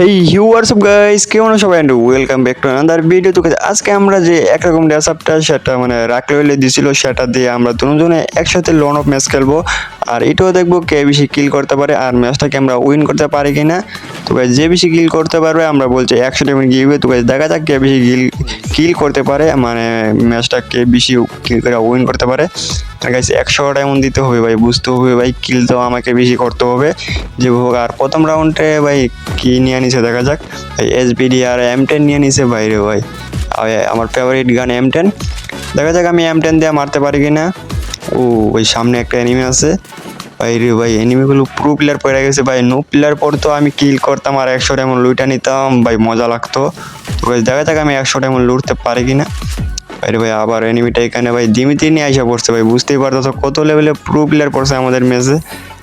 Hey you WhatsApp guys কেমন সবাই and welcome back to another video তো আজকে আমরা যে একরকম ড্রেসআপটা সেটা মানে রাখলে হইলে দিছিল সেটা দিয়ে আমরা দুজনে একসাথে লোন অফ ম্যাচ খেলব। আর এটাও দেখব কে বেশি কিল করতে পারে আর ম্যাচটাকে আমরা উইন করতে পারি কিনা। তো guys, যে বেশি কিল করতে পারবে আমরা বলছি একশো টাইম গিয়ে তো guys, দেখা যাক কে বেশি কিল কিল করতে পারে মানে ম্যাচটা কে বেশি কিল করে উইন করতে পারে। গাইস একশো ডায়মন্ড দিতে হবে ভাই, বুঝতে হবে ভাই কিল তো আমাকে বেশি করতে হবে। যে হোক, আর প্রথম রাউন্ডে ভাই, কী নিয়ে নিছে দেখা যাক। ভাই এসবিডি আর এম টেন নিয়ে নিছে ভাই। রে ভাই আমার ফেভারিট গান এম টেন দেখা যাক আমি এম টেন দিয়ে মারতে পারি কি না ও, ওই সামনে একটা এনিমি আছে। ভাই রে ভাই এনিমিগুলো প্রো প্লেয়ার পড়ে গেছে ভাই। নো প্লেয়ার পড়তো আমি কিল করতাম আর একশো ডায়মন্ড লুইটা নিতাম। ভাই, মজা লাগতো। তো দেখা যাক আমি একশো ডায়মন্ড লুটতে পারি কিনা। আরে ভাই, আবার এনিমিটা এখানে ভাই দিমিতি নিয়ে আসা পড়ছে ভাই, বুঝতেই পারতো কত লেভেলে প্রো প্লেয়ার পড়ছে আমাদের মেসে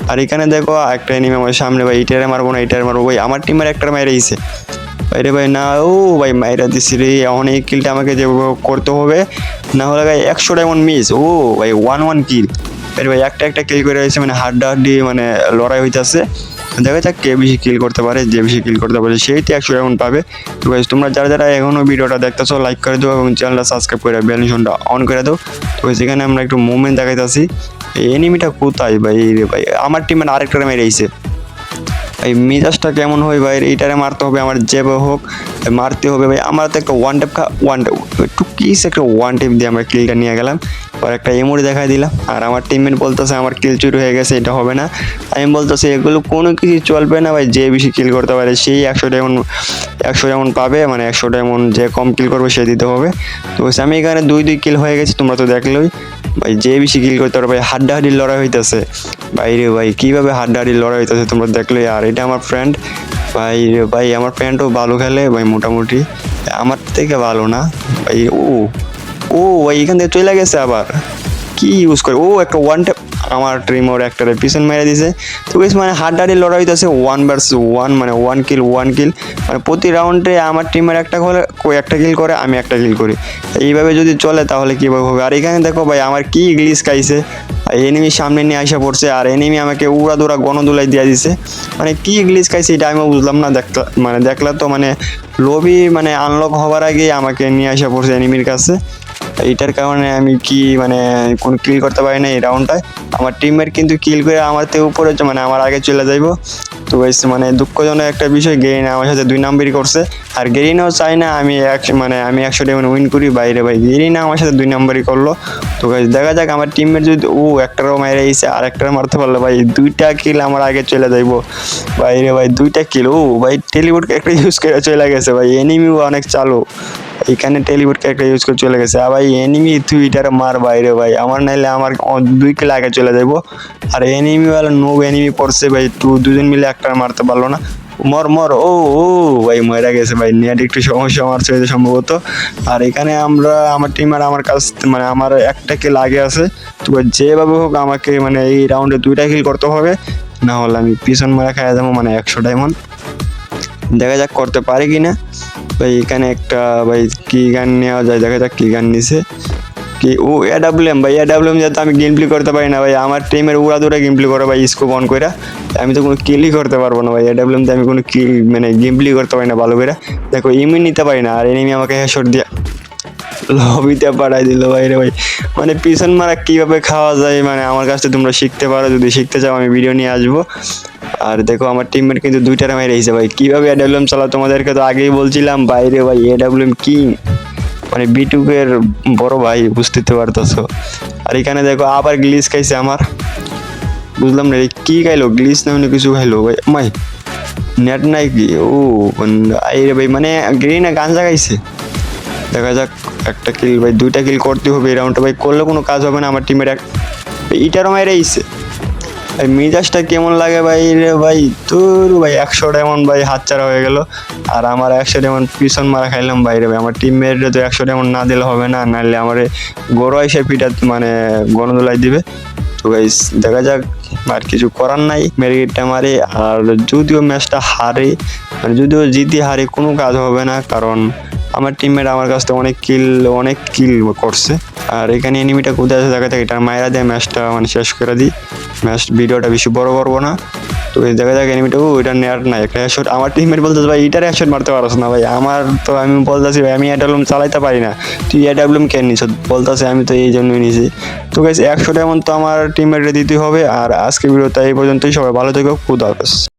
আর এখানে দেখো, একটা এনিমি আমার সামনে ভাই, ইটারে মারবো না, ইটারে মারবো, ভাই, আমার টিমের একটা মাইরে আইছে আরে ভাই, না, ও ভাই, মাইরা দিছি রে, অনেক কিলটা আমাকে যে করতে হবে, না হলে ভাই, একশো ডায়মন্ড মিস ও ভাই ওয়ান ওয়ান কিল আরে ভাই, একটা একটা কিল করে রয়েছে মানে হাড্ডাহাড্ডি মানে লড়াই হইতাছে। দেখা যাক কে বেশি কিল করতে পারে যে বেশি কিল করতে পারে সেই তো একশো ডায়মন্ড পাবে। তো guys, তোমরা যারা যারা এখনও ভিডিওটা দেখতেছো লাইক করে দাও এবং চ্যানেলটা সাবস্ক্রাইব করে বেলিশনটা অন করে দাও। তো এখানে আমরা একটু মুভমেন্ট দেখাইতেছি। এই এনিমিটা কোথায় ভাই রে ভাই? আমার টিমের আরেকটা মেরে আইছে। এই মিজাজটা কেমন হয় ভাই এইটারে মারতে হবে আমার যেভাবে হোক মারতে হবে ভাই। আমার তো একটা ওয়ান টেপ ওয়ান টেপ একটু কিস একটা ওয়ান টেপ দিয়ে আমরা কিলটা নিয়ে গেলাম। আর একটা এমোরি দেখাই দিলাম। আর আমার টিমমেট বলতেছে, আমার কিল চুরি হয়ে গেছে, এটা হবে না। আমি বলতেছি, এগুলো কোনো কিছু চলবে না ভাই, যে বেশি কিল করতে পারে, সেই একশো ডায়মন্ড একশো ডায়মন্ড পাবে। মানে একশো ডায়মন্ড যে কম কিল করবে, সে দিতে হবে। তো আমি এখানে দুই দুই কিল হয়ে গেছি, তোমরা তো দেখলোই। ভাই, যে বেশি কিল করতে পারবে ভাই, হাড্ডাহাড্ডির লড়াই হইতেছে। ভাই রে ভাই, কীভাবে হাড্ডাহাড্ডির লড়াই হইতেছে, তোমরা দেখলে আর এটা আমার ফ্রেন্ড ভাই ভাই, আমার প্যান্টও ভালো খেলে, ভাই, মোটামুটি। আমার থেকে ভালো না, ভাই, ও ও, ভাই, এখান থেকে চলে গেছে আবার। কি ইউজ করে, ও, একটা ওয়ান ট্যাপ আমার ট্রিমোর একটা পিছন মেরে দিছে। তো বেশ মানে হাড্ডাহাড্ডি লড়াই হইতেছে ওয়ান ভার্স ওয়ান মানে ওয়ান কিল ওয়ান কিল মানে প্রতি রাউন্ডে আমার টিমের একটা করে একটা কিল করে, আমি একটা কিল করি। এইভাবে যদি চলে তাহলে কীভাবে হবে? আর এখানে দেখো ভাই, আমার কি গ্লিস খাইছে। এনিমি সামনে নিয়ে আসা পড়ছে, আর এনিমি আমাকে উড়া দুরা গণদুলাই দিয়ে দিছে। মানে কি গ্লিস খাইছে এটা আমি বুঝলাম না, দেখলা মানে দেখলা তো মানে লবি মানে আনলক হওয়ার আগে আমাকে নিয়ে আসা পড়ছে এনিমির কাছে। এইটার কারণে আমি কি মানে কোন কিল করতে পারি না এই রাউন্ডটায় আমার টিমের কিন্তু কিল করে আমার থেকে উপরে হচ্ছে মানে আমার আগে চলে যাইবো। তো গাইস মানে দুঃখজনক একটা বিষয় গেরিনা আমার সাথে দুই নাম্বারই করছে। আর গেরিনাও চাই না আমি এক মানে আমি একশো টাইম উইন করি, বাইরে ভাই। গেরিনা আমার সাথে দুই নাম্বারই করল। তো গাইস দেখা যাক আমার টিমের যদি, ও একটারও মাইরে আইছে আর একটার মারতে পারল, ভাই। দুইটা কিল আমার আগে চলে যাইবো। বাইরে ভাই, দুইটা কিল ও ভাই টেলিবোর্ড একটা ইউজ করে চলে গেছে, ভাই। এনিমিও অনেক চালু। এখানে টেলিবোর্ড একটা ইউজ করে চলে গেছে। আর ভাই এনিমি তুই মার বাইরে ভাই। আমার নাইলে আমার দুই কিলো আগে চলে যাব আর এনিমি ওয়ালা নো এনিমি পড়ছে ভাই। তু দুজন মিলে একটা মারতে পারল না। মর মর। ও ও, ভাই মরে গেছে ভাই। নেট একটু সমস্যা মারছে হয়তো সম্ভবত। আর এখানে আমরা, আমার টিম আর আমার কাছ মানে আমার একটা কিল আগে আছে। তো যেভাবে হোক আমাকে মানে এই রাউন্ডে দুইটা কিল করতে হবে। না হলে আমি পিছন মারা খাইয়া যাব মানে একশো ডায়মন্ড দেখা যাক করতে পারি কি না ভাই, এখানে একটা ভাই কি গান নেওয়া যায়, দেখা যাক কি গান নিছে। কি, ও এডাব্লিউএম ভাই এডাব্লিউএম যাতে আমি গেম প্লে করতে পারি না, ভাই। আমার টিমের উড়া দূরে গেম প্লে করে, ভাই স্কোপ অন করে আমি তো কোনো কিলই করতে পারব না, ভাই। এডাব্লিউএম তে আমি কোনো কিল মানে গেম প্লে করতে পারি না, ভালো করে দেখো ইমিউন নিতে পারি না, আর এনিমি আমাকে হেশট দিয়া লবিতে পাঠাই দিল, ভাই রে, ভাই। মানে পিছন মারা কীভাবে খাওয়া যায় মানে আমার কাছ থেকে তোমরা শিখতে পারো, যদি শিখতে চাও, আমি ভিডিও নিয়ে আসব। আর দেখো, আমার টিমমেট কিন্তু দুইটার মাই রয়েছে ভাই। কীভাবে এডাব্লিউএম চালা তোমাদেরকে তো আগেই বলছিলাম। বাইরে ভাই এডাব্লিউএম কিং মানে বিটুকের বড় ভাই বুঝতে তো পারতেছো। আর এখানে দেখো, আবার গ্লিস খাইছে আমার। বুঝলাম না এই কি খাইলো? গ্লিস না কিছু খাইলো? ভাই, মাই নেট নাই কি? ও আই রে ভাই মানে গ্রিনা গাঞ্জা খাইছে। দেখা যাক, একটা কিল ভাই, দুইটা কিল করতে হবে এই রাউন্ডটা ভাই, করলে কোনো কাজ হবে না, আমার টিমের এক ইটারও মাইরে আইছে ভাই মিজাজটা কেমন লাগে ভাই রে ভাই? তোর ভাই, একশো ডায়মন্ড ভাই হাতছাড়া হয়ে গেল। আর আমার একশো ডায়মন্ড পিছন মারা খাইলাম ভাই রে ভাই। আমার টিম মেয়েরা তো একশো ডায়মন্ড না দিলে হবে না, নাহলে আমার গড়ো এসে পিঠা মানে গণদোলাই দিবে। তো গাইস দেখা যাক, আর কিছু করার নাই। মেরিটটা মারে, আর যদিও ম্যাচটা হারে মানে যদিও জিতি হারে, কোনো কাজ হবে না, কারণ আমার টিমমেট আমার কাছ থেকে অনেক কিল অনেক কিল করছে। আর এখানে এনিমিটা কোথায় আছে দেখা যায় এটা মায়েরা দিয়ে ম্যাচটা মানে শেষ করে দিই। ম্যাচ ভিডিওটা বেশি বড় করব না। তো এই যাক এনিমিটা ও ওইটা নেয়ার নাই, একটা হেডশট আমার টিমের বলতেছে, ভাই, এটার হেডশট মারতে পারছ না, ভাই, আমার তো আমি বলতেছি, ভাই, আমি এডাব্লুম চালাইতে পারি না। তুই এডাব্লুম কেন নিছ বলতেছে, আমি তো এই জন্যই নিছি। তো গাইস একশো এমন তো আমার টিমের দিতে হবে, আর আজকে ভিডিওটা এই পর্যন্তই। সবাই ভালো থেকো, খুদ হাফেজ।